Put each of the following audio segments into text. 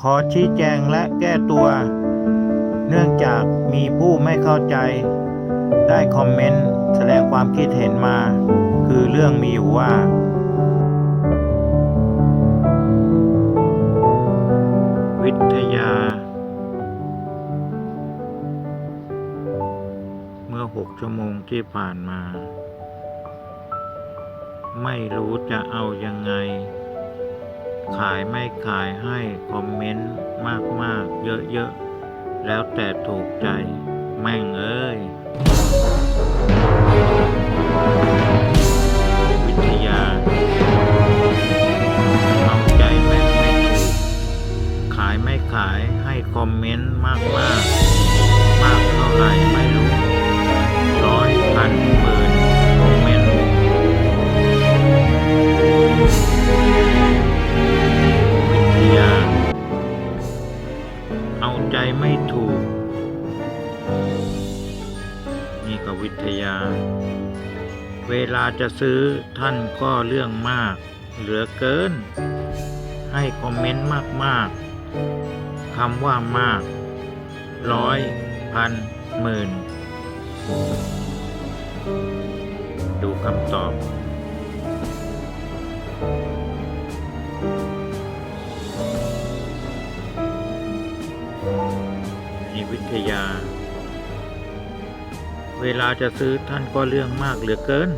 ขอชี้แจงและแก้ตัว เนื่องจากมีผู้ไม่เข้าใจ ได้คอมเมนต์แสดงความคิดเห็นมา คือเรื่องมีอยู่ว่า วิทยา เมื่อหกชั่วโมงที่ผ่านมา ไม่รู้จะเอายังไง ขายไม่ขายให้คอมเมนต์มากๆ เยอะๆ แล้วแต่ถูกใจแม่งเอ้ย วิทยาเอาใจแม่งไม่ถูกขายไม่ขายให้คอมเมนต์มากๆ มากเท่าไหร่ไม่รู้ร้อยพันหมื่น ลาจะซื้อท่านก็เรื่องมาก เหลือเกิน ให้คอมเมนต์มากๆคำว่ามาก ร้อยพันหมื่น ดูคำตอบนี่วิทยา เวลาจะซื้อท่านก็เรื่องมากเหลือเกิน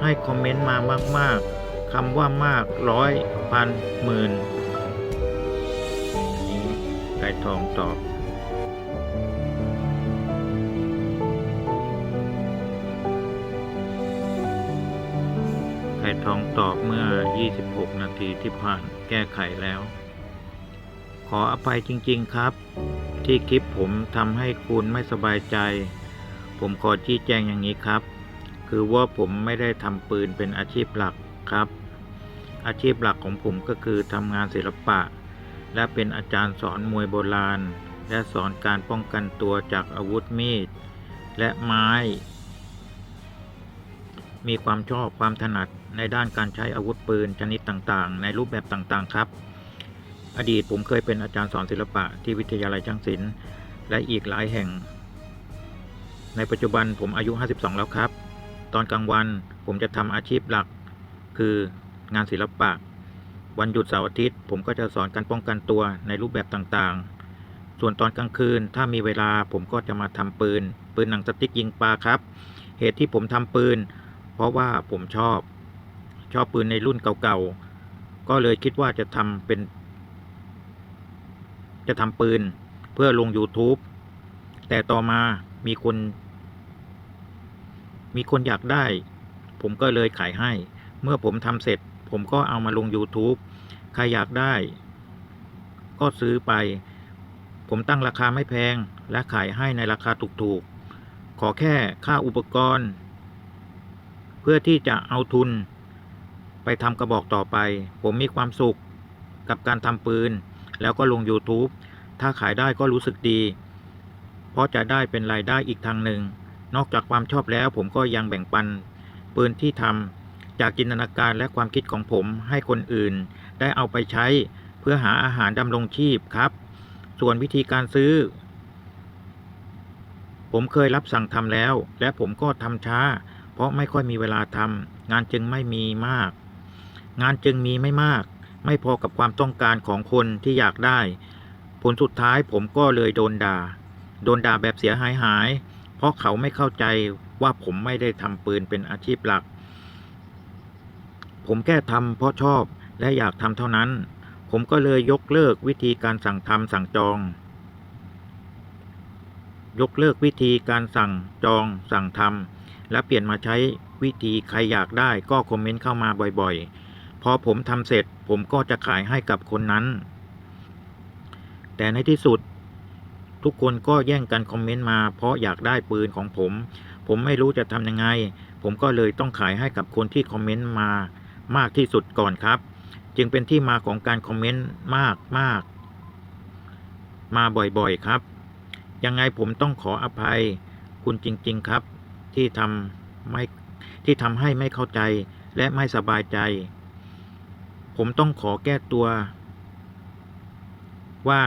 ให้คอมเมนต์มามาก ๆคำว่ามากร้อยพันหมื่นนนี้ไก่ทองตอบไก่ทองตอบเมื่อ 26 นาทีที่ผ่านแก้ไขแล้ว ขออภัยจริง ๆครับ ที่คลิปผมทำให้คุณไม่สบายใจ ผมขอชี้แจงอย่างนี้ครับ คือว่าผมไม่ได้ทำปืนเป็นอาชีพหลักครับ อาชีพหลักของผมก็คือทำงานศิลปะ และเป็นอาจารย์สอนมวยโบราณ และสอนการป้องกันตัวจากอาวุธมีด และไม้ มีความชอบความถนัดในด้านการใช้อาวุธปืนชนิดต่างๆ ในรูปแบบต่างๆครับ อดีตผมเคยเป็นอาจารย์สอนศิลปะที่วิทยาลัยช่างศิลป์และอีกหลายแห่ง ในปัจจุบันผมอายุ 52 แล้วครับ ตอนกลางวันผมจะทำอาชีพหลัก คืองานศิลปะ วันหยุดเสาร์อาทิตย์ ผมก็จะสอนการป้องกันตัวในรูปแบบต่างๆ ส่วนตอนกลางคืนถ้ามีเวลาผมก็จะมาทำปืน ปืนหนังสติ๊กยิงปลาครับ เหตุที่ผมทำปืน เพราะว่าผมชอบ ชอบปืนในรุ่นเก่าๆ ก็เลยคิดว่าจะทำเป็น จะทำปืนเพื่อลง YouTube แต่ต่อมามีคน มีคนอยากได้ ผมก็เลยขายให้ เมื่อผมทำเสร็จ ผมก็เอามาลง YouTube ใครอยากได้ ก็ซื้อไป ผมตั้งราคาไม่แพง และขายให้ในราคาถูกๆ ขอแค่ค่าอุปกรณ์ เพื่อที่จะเอาทุน ไปทำกระบอกต่อไป ผมมีความสุขกับการทำปืน แล้วก็ลง YouTube ถ้าขายได้ก็รู้สึกดี เพราะจะได้เป็นรายได้อีกทางหนึ่ง นอกจากความชอบแล้วผมก็ยังแบ่งปันปืนที่ทำจากจินตนาการและความคิดของผมให้คนอื่น ได้เอาไปใช้เพื่อหาอาหารดำรงชีพครับ ส่วนวิธีการซื้อ ผมเคยรับสั่งทำแล้ว และผมก็ทำช้า เพราะไม่ค่อยมีเวลาทำงานจึงไม่มีมาก งานจึงมีไม่มาก ไม่พอกับความต้องการของคนที่อยากได้ ผลสุดท้ายผมก็เลยโดนด่า โดนด่าแบบเสียหายหาย เพราะเขาไม่เข้าใจว่าผมไม่ได้ทำปืนเป็นอาชีพหลัก ผมแค่ทำเพราะชอบและอยากทำเท่านั้น ผมก็เลยยกเลิกวิธีการสั่งทำสั่งจอง ยกเลิกวิธีการสั่งจองสั่งทำและเปลี่ยนมาใช้วิธีใครอยากได้ก็คอมเมนต์เข้ามาบ่อยๆ พอผมทำเสร็จผมก็จะขายให้กับคนนั้น แต่ในที่สุด ทุกคนก็แย่งกันคอมเมนต์มาเพราะอยากได้ปืนของผม ผมไม่รู้จะทำยังไง ผมก็เลยต้องขายให้กับคนที่คอมเมนต์มามากที่สุดก่อนครับ จึงเป็นที่มาของการคอมเมนต์มากมากมาบ่อยๆครับ ยังไงผมต้องขออภัยคุณจริง ๆครับ ที่ทำไม่ที่ทำให้ไม่เข้าใจและไม่สบายใจ ผมต้องขอแก้ตัวว่า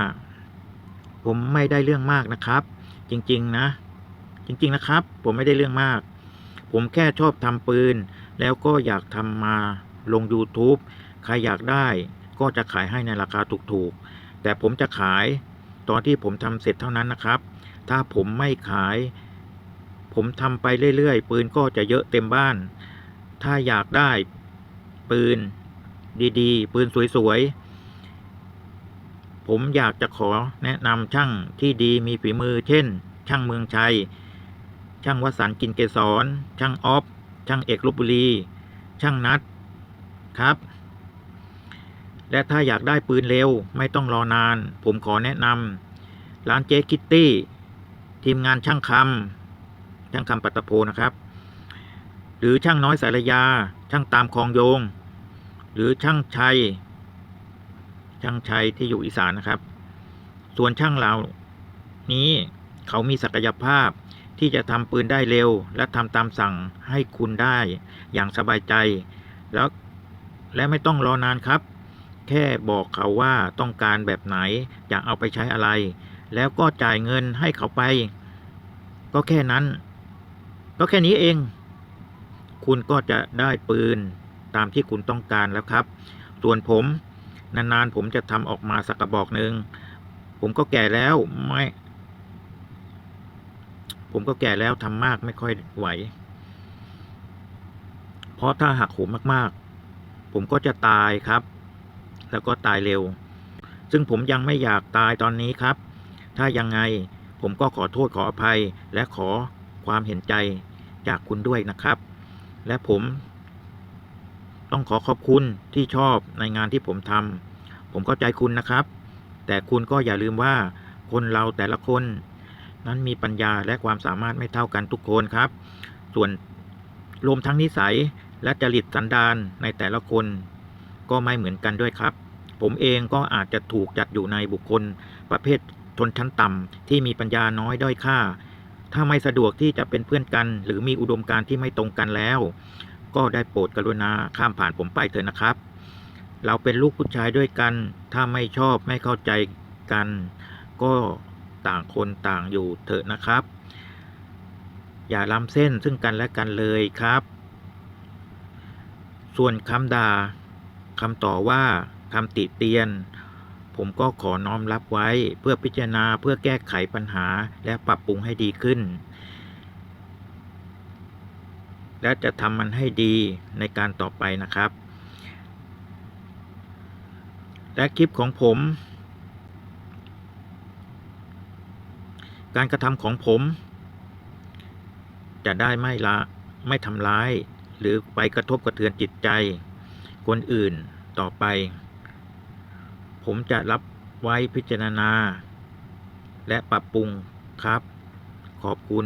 ผมไม่ได้เรื่องมากนะครับ จริง ๆ นะ จริง ๆ นะครับ ผมไม่ได้เรื่องมาก ผมแค่ชอบทำปืน แล้วก็อยากทำมาลง YouTube ใครอยากได้ก็จะขายให้ในราคาถูกๆ แต่ผมจะขายตอนที่ผมทำเสร็จเท่านั้นนะครับ ถ้าผมไม่ขาย ผมทำไปเรื่อย ๆ ปืนก็จะเยอะเต็มบ้าน ถ้าอยากได้ปืนดีๆ ปืนสวยๆ ผมอยากจะขอแนะนำช่างที่ดีมีฝีมือ เช่น ช่างเมืองชัย ช่างวสันกินเกษรช่างออฟ ช่างเอกลบบุรี ช่างนัดครับ และถ้าอยากได้ปืนเร็วไม่ต้องรอนาน ผมขอแนะนำร้านเจ๊คิตตี้ ทีมงานช่างคำช่างคำปัตตโพนะครับ หรือช่างน้อยสายรยา ช่างตามคลองโยง หรือช่างชัย ช่างชัยที่อยู่อีสานนะครับ ส่วนช่างเรานี้เขามีศักยภาพที่จะทำปืนได้เร็ว และทำตามสั่งให้คุณได้อย่างสบายใจ แล้วและไม่ต้องรอนานครับ แค่บอกเขาว่าต้องการแบบไหนอยากเอาไปใช้อะไร แล้วก็จ่ายเงินให้เขาไป ก็แค่นั้น ก็แค่นี้เอง คุณก็จะได้ปืนตามที่คุณต้องการแล้วครับ ส่วนผม นานๆผมจะทำออกมาสักกระบอกหนึ่งผมก็แก่แล้วไม่ ผมก็แก่แล้วทำมากไม่ค่อยไหว เพราะถ้าหักโหมมากๆ ผมก็จะตายครับ แล้วก็ตายเร็ว ซึ่งผมยังไม่อยากตายตอนนี้ครับ ถ้ายังไงผมก็ขอโทษขออภัยและขอความเห็นใจจากคุณด้วยนะครับ และผม ต้องขอขอบคุณที่ชอบในงานที่ผมทำผมเข้าใจคุณนะครับ แต่คุณก็อย่าลืมว่าคนเราแต่ละคน นั้นมีปัญญาและความสามารถไม่เท่ากันทุกคนครับ ส่วนรวมทั้งนิสัยและจริตสันดานในแต่ละคน ก็ไม่เหมือนกันด้วยครับ ผมเองก็อาจจะถูกจัดอยู่ในบุคคล ประเภทชนชั้นต่ำที่มีปัญญาน้อยด้อยค่า ถ้าไม่สะดวกที่จะเป็นเพื่อนกัน หรือมีอุดมการณ์ที่ไม่ตรงกันแล้ว ก็ได้โปรดกรุณาข้ามผ่านผมไปเถอะนะครับ เราเป็นลูกผู้ชายด้วยกัน ถ้าไม่ชอบไม่เข้าใจกัน ก็ต่างคนต่างอยู่เถอะนะครับ อย่าล้ำเส้นซึ่งกันและกันเลยครับ ส่วนคำด่าคำต่อว่าคำติเตียน ผมก็ขอน้อมรับไว้เพื่อพิจารณาเพื่อแก้ไขปัญหาและปรับปรุงให้ดีขึ้น และจะทำมันให้ดีในการต่อไปนะครับ และคลิปของผม การกระทำของผม จะได้ไม่ละไม่ทำร้าย หรือไปกระทบกระเทือนจิตใจ คนอื่นต่อไป ผมจะรับไว้พิจารณา และปรับปรุงครับ ขอบคุณ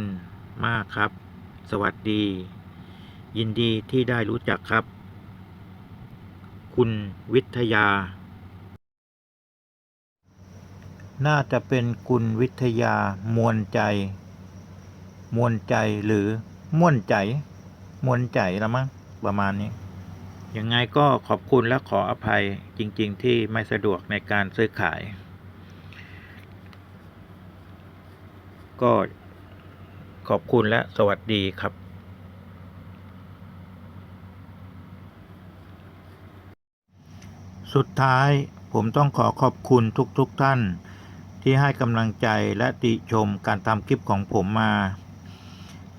มากครับ สวัสดี ยินดีที่ได้รู้จักครับ คุณวิทยา น่าจะเป็นคุณวิทยามวลใจ มวลใจหรือม่วนใจ มวลใจละมั้งประมาณนี้ ยังไงก็ขอบคุณและขออภัยจริง ๆ ที่ไม่สะดวกในการซื้อขาย ก็ขอบคุณและสวัสดีครับ สุดท้ายผมต้องขอขอบคุณทุกๆทท่าน ที่ให้กำลังใจและติชมการทำคลิปของผมมา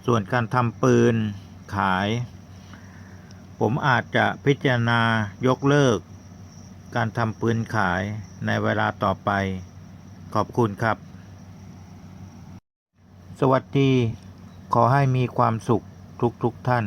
ส่วนการทำปืนขาย ผมอาจจะพิจารณายกเลิก การทำปืนขายในเวลาต่อไป ขอบคุณครับ สวัสดี ขอให้มีความสุขทุกๆทท่าน